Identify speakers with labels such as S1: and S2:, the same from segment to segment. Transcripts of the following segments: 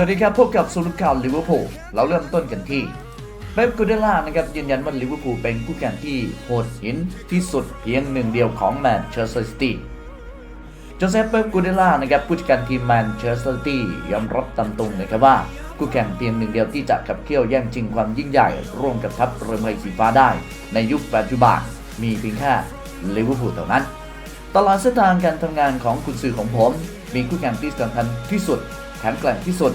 S1: วัสดีครับพบกับสุรุข่าวลิเวอร์พูลเราเริ่มต้นกันที่เป๊ปกูเดล่านะครับยืนยันว่าลิเวอร์พูลเป็นคู่แข่งที่โหดหินที่สุดเพียงหนึ่งเดียวของแมนเชสเตอร์ซิตี้โจเซฟเป๊ปกูเดล่านะครับผู้จัดการทีมแมนเชสเตอร์ซิตี้ยอมรับตามตรงนะครับว่าคู่แข่งเพียงหนึ่งเดียวที่จะขับเคี่ยวแย่งชิงความยิ่งใหญ่ ร่วมกับทัพเรือใบสีฟ้าได้ ในยุคปัจจุบันมีเพียงแค่ลิเวอร์พูลเท่านั้น ตลอดเส้นทางการทำงานของคุณสื่อของผม มีคู่แข่งที่สำคัญที่สุดแข็งแกร่งที่สุด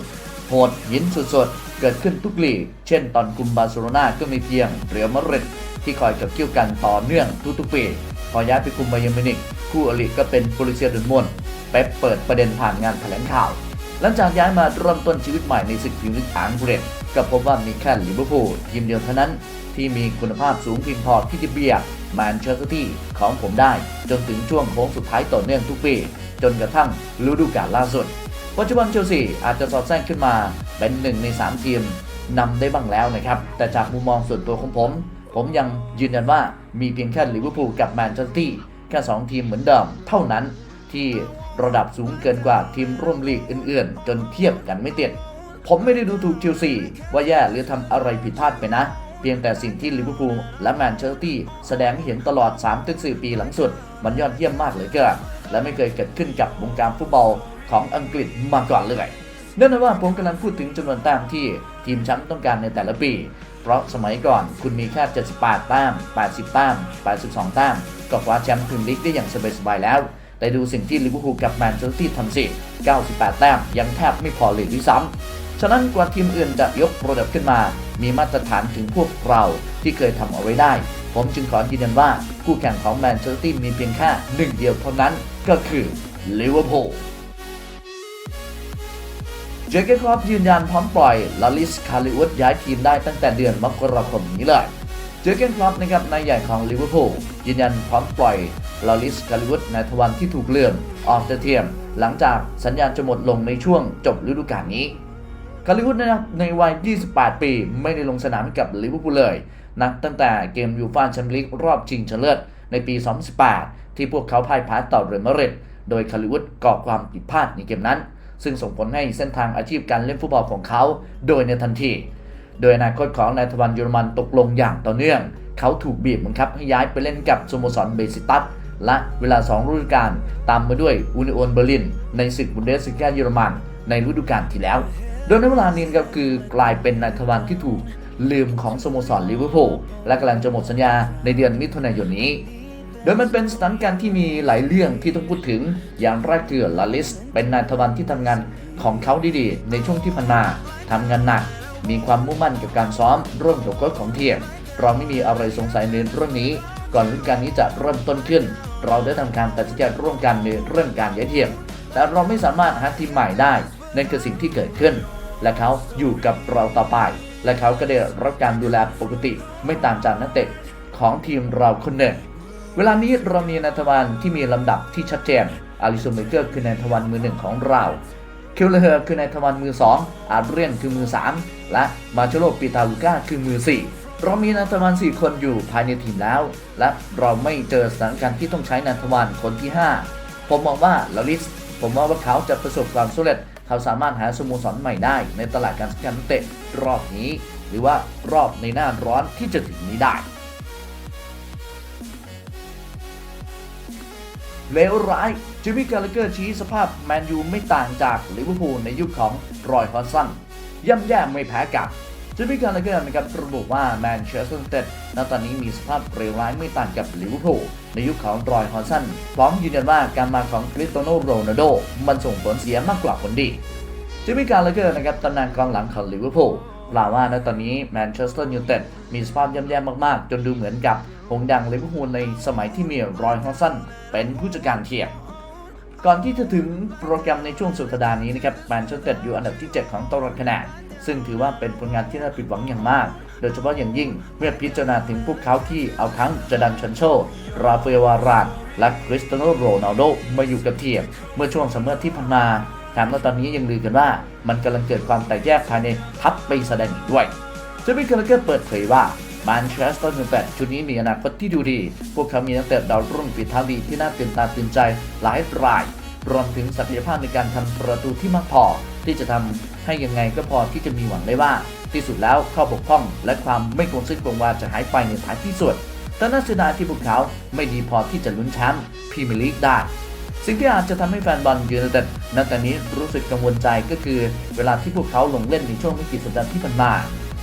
S1: โหดหินสุดๆ เกิดขึ้นทุกลีก เช่นตอนกลุ่มบาร์เซโลนาก็มีเพียงเรียลมาดริดที่คอยกับเกี่ยวกันต่อเนื่องทุกๆปี พอย้ายไปคุมบาเยร์นมินิกคู่อริก็เป็นโปลิเซียดอร์ทมวนเป๊ปเปิดประเด็นผ่านงานแถลงข่าว หลังจากย้ายมาเริ่มต้นชีวิตใหม่ในศึกพรีเมียร์ลีกอังกฤษก็พบว่ามีแค่ลิเวอร์พูลทีมเดียวเท่านั้น ที่มีคุณภาพสูงเพียงพอที่จะเบียดแมนเชสเตอร์ซิตี้ของผมได้ จนถึงช่วงโค้งสุดท้ายต่อเนื่องทุกปี จนกระทั่งฤดูกาลล่าสุด ปัจจุบันเชลซีอาจจะสอดแทรกขึ้นมาเป็นหนึ่งใน 3 ทีมนำได้บ้างแล้วนะครับ แต่จากมุมมองส่วนตัวของผม ผมยังยืนยันว่ามีเพียงแค่ลิเวอร์พูลกับแมนเชสเตอร์แค่ 2 ทีมเหมือนเดิมเท่านั้นที่ระดับสูงเกินกว่าทีมร่วมลีกอื่นๆ จนเทียบกันไม่ติด ผมไม่ได้ดูถูกเชลซีว่าแย่หรือทำอะไรผิดพลาดไปนะ เพียงแต่สิ่งที่ลิเวอร์พูลและแมนเชสเตอร์แสดงให้เห็นตลอด3-4ปีหลังสุด มันยอดเยี่ยมมากเลือเกินและไม่เคยเกิดขึ้นกับวงการฟุตบอล ของอังกฤษมาก่อนเลยนั่นนว่าผมกำลังพูดถึงจำนวนแต้มที่ทีมแชมป์ต้องการในแต่ละปี เพราะสมัยก่อนคุณมีแค่78แต้ม80แต้ม82แต้มก็คว้าแชมป์พรีเมียร์ลีกได้อย่างสบายๆแล้ว แต่ดูสิ่งที่ลิเวอร์พูลกับแมนเชสเตอร์ซิตี้ทำสิ 98 แต้มยังแทบไม่พอเลยด้วยซ้ำ ฉะนั้นกว่าทีมอื่นจะยกระดับขึ้นมา มีมาตรฐานถึงพวกเราที่เคยทำเอาไว้ได้ ผมจึงขอยืนยันว่าคู่แข่งของแมนเชสเตอร์ซิตี้มีเพียงแค่หนึ่งเดียวเท่านั้นก็คือลิเวอร์พูล เจเกนครอปยืนยันพร้อมปล่อยลาลิสคาริอุสย้ายทีมได้ตั้งแต่เดือนมกราคมนี้เลยเจเกนครอปนะครับนายใหญ่ของลิเวอร์พูลยืนยันพร้อมปล่อยลาลิสคาริอุสในทวันที่ถูกเลื่อนออกจากทีมหลังจากสัญญาณจะหมดลงในช่วงจบฤดูกาลนี้คาริอุสนะครับในวัย 28 ปี ไม่ได้ลงสนามกับลิเวอร์พูลเลยนับตั้งแต่เกมยูฟ่าแชมเปี้ยนลีกรอบชิงชนะเลิศในปี 2018 ที่พวกเขาพ่ายแพ้ต่อเรอัลมาดริดโดยคาริอุสก่อความผิดพลาดในเกมนั้น ซึ่งส่งผลให้เส้นทางอาชีพการเล่นฟุตบอลของเขา โดยในทันที โดยอนาคตของนายทวันเยอรมันตกลงอย่างต่อเนื่อง เขาถูกบีบบังคับให้ย้ายไปเล่นกับสโมสรเบซิตัสและเวลา 2 ฤดูกาลตามมาด้วยอูนิโอนเบอร์ลิน ในศึกบุนเดสลิกาเยอรมัน ในฤดูกาลที่แล้ว โดยในเวลานี้ครับคือกลายเป็นนายทวันที่ถูกลืมของสโมสรลิเวอร์พูลและกำลังจะหมดสัญญาในเดือนมิถุนายนนี้ โดยมันเป็นสถานการณ์ที่มีหลายเรื่องที่ต้องพูดถึง อย่างแรกคือลาลิส เป็นนายทวันที่ทำงานของเขาดีๆ ในช่วงที่ผ่านาทำงานหนัก มีความมุ่งมั่นกับการซ้อมร่วมกับโค้ชของทีมเราไม่มีอะไรสงสัยในเรื่องนี้ ก่อนฤดูกาลนี้จะเริ่มต้นขึ้น เราได้ทำการตัดสินใจร่วมกันในเรื่องการย้ายทีมแต่เราไม่สามารถหาทีมใหม่ได้ นั่นคือสิ่งที่เกิดขึ้น และเขาอยู่กับเราต่อไป และเขาก็ได้รับการดูแลปกติ ไม่ต่างจากนักเตะของทีมเราคนหนึ่ง เวลานี้เรามีนายทวารที่มีลำดับที่ชัดเจน อาริโซเมเกอร์คือนายทวารมือหนึ่งของเรา คิวเลเฮอร์คือนายทวารมือ2องอาเรียนคือมือ3และมาโชโลปิตาลูก้าคือมือ4เรามีนายทวาร4คนอยู่ภายในทีมแล้ว และเราไม่เจอสถานการณ์ที่ต้องใช้นายทวารคนที่ 5 ผมมองว่าลาลิส ผมมองว่าเขาจะประสบความสำเร็จ เขาสามารถหาสโมสรใหม่ได้ ในตลาดการซื้อขายนักเตะรอบนี้ หรือว่ารอบในหน้าร้อนที่จะถึงนี้ได้ เลวร้ายจิมมี่กาลเกอร์ชี้สภาพแมนยูไม่ต่างจากลิเวอร์พูลในยุคของรอยฮอสซันย่ำแย่ไม่แพ้กันจิมมี่กาลเกอร์นะครับระบุว่าแมนเชสเตอร์ยูไนเต็ดณตอนนี้มีสภาพเลวร้ายไม่ต่างกับลิเวอร์พูลในยุคของรอยฮอสซันพร้อมยืนยันว่าการมาของคริสเตโนโรนัลโดมันส่งผลเสียมากกว่าผลดีจิมมี่การ์ลเกอร์นะครับตำนานกองหลังของลิเวอร์พูลกล่าวว่าในตอนนี้แมนเชสเตอร์ยูไนเต็ดมีสภาพย่ำแย่มากๆ จนดูเหมือนกับ งดังลิเวอร์พูลในสมัยที่มีรอยฮอสซันเป็นผู้จัดการทีมก่อนที่จะถึงโปรแกรมในช่วงสุดสัปดาห์นี้นะครับแมนเชสเตอร์อยู่อันดับที่ 7 ของตารางคะแนนซึ่งถือว่าเป็นผลงานที่น่าผิดหวังอย่างมาก โดยเฉพาะอย่างยิ่งเมื่อพิจารณาถึงพวกเขาที่เอาทั้งจดันชันโช ราฟาเอลวาราน และคริสเตียโนโรนัลโดมาอยู่กับทีมเมื่อช่วงซัมเมอร์ที่ผ่านมาแถมว่าตอนนี้ยังลือกันว่ามันกำลังเกิดความแตกแยกภายในทัพปีแสดงอีกด้วยเจมี่คาร์เกอร์เปิดเผยว่า แมนเชสเตอร์ยูไนเต็ดชุดนี้มีอนาคตที่ดูดี พวกเขามีนักเตะดาวรุ่งฝีเท้าดีที่น่าตื่นตาตื่นใจหลายราย รวมถึงศักยภาพในการทำประตูที่มากพอ ที่จะทำให้ยังไงก็พอที่จะมีหวังได้ว่า ที่สุดแล้วข้อบกพร่อง และความไม่คงซึ่งคงวาจะหายไปในท้ายที่สุดแต่น่าเสียดายที่พวกเขาไม่ดีพอที่จะลุ้นแชมป์พรีเมียร์ลีกได้สิ่งที่อาจจะทำให้แฟนบอลยูไนเต็ดณตอนนี้รู้สึกกังวลใจก็คือ เวลาที่พวกเขาลงเล่นในช่วงไม่กี่สัปดาห์ที่ผ่านมา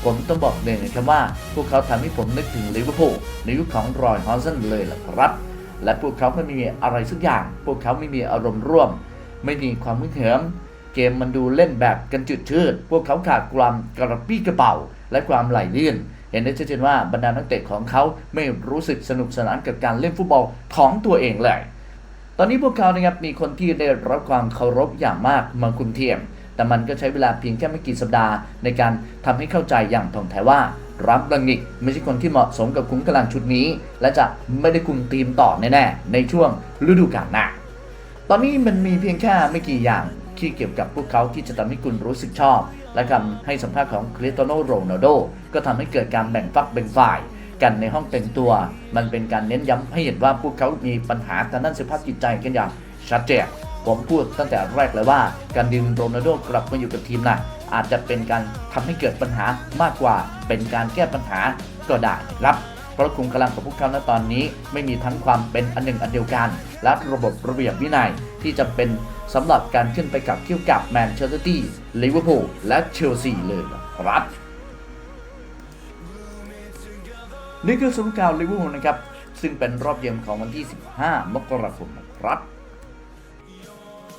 S1: ผมต้องบอกเลยนะครับว่า พวกเขาทำให้ผมนึกถึงลิเวอร์พูลในยุคของรอยฮอสเซนเลยล่ะครับ และพวกเขาไม่มีอะไรสักอย่าง พวกเขาไม่มีอารมณ์ร่วม ไม่มีความมึนเหิมเกมมันดูเล่นแบบกันจืดชืด พวกเขาขาดความกระปี้กระเป๋า และความไหลลื่น เห็นได้ชัดเจนว่าบรรดานักเตะของเขาไม่รู้สึกสนุกสนานกับการเล่นฟุตบอลของตัวเองเลย ตอนนี้พวกเขานะครับมีคนที่ได้รับความเคารพอย่างมากมาคุมทียม แต่มันก็ใช้เวลาเพียงแค่ไม่กี่สัปดาห์ ในการทำให้เข้าใจอย่างถ่องแท้ว่ารับดังนิกไม่ใช่คนที่เหมาะสมกับคุ้มกำลังชุดนี้ และจะไม่ได้คุมทีมต่อแน่ๆในช่วงฤดูกาลหน้าตอนนี้มันมีเพียงแค่ไม่กี่อย่างที่เกี่ยวกับพวกเขาที่จะทำให้คุณรู้สึกชอบ และคำให้สัมภาษณ์ของคริสตโนโรนัลโดก็ทำให้เกิดการแบ่งฝักแบ่งฝ่ายกันในห้องแต่งตัว มันเป็นการเน้นย้ำให้เห็นว่าพวกเขามีปัญหาทางด้านสภาพจิตใจกันอย่างชัดเจน ผมพูดตั้งแต่แรกเลยว่า การดึงโรนัลโดกลับมาอยู่กับทีมน่ะอาจจะเป็นการทำให้เกิดปัญหามากกว่า เป็นการแก้ปัญหาก็ได้ครับเพราะคุมกำลังของพวกเขาณตอนนี้ ไม่มีทั้งความเป็นอันหนึ่งอันเดียวกัน และระบบระเบียบวินัยที่จะเป็นสำหรับการขึ้นไปกับเที่ยวกับแมนเชสเตอร์ซิตี้ลิเวอร์พูลและเชลซีเลยครับนี่คือสรุปข่าวลิเวอร์พูลนะครับ ซึ่งเป็นรอบเย็นของวันที่ 15 มกราคมนะครับ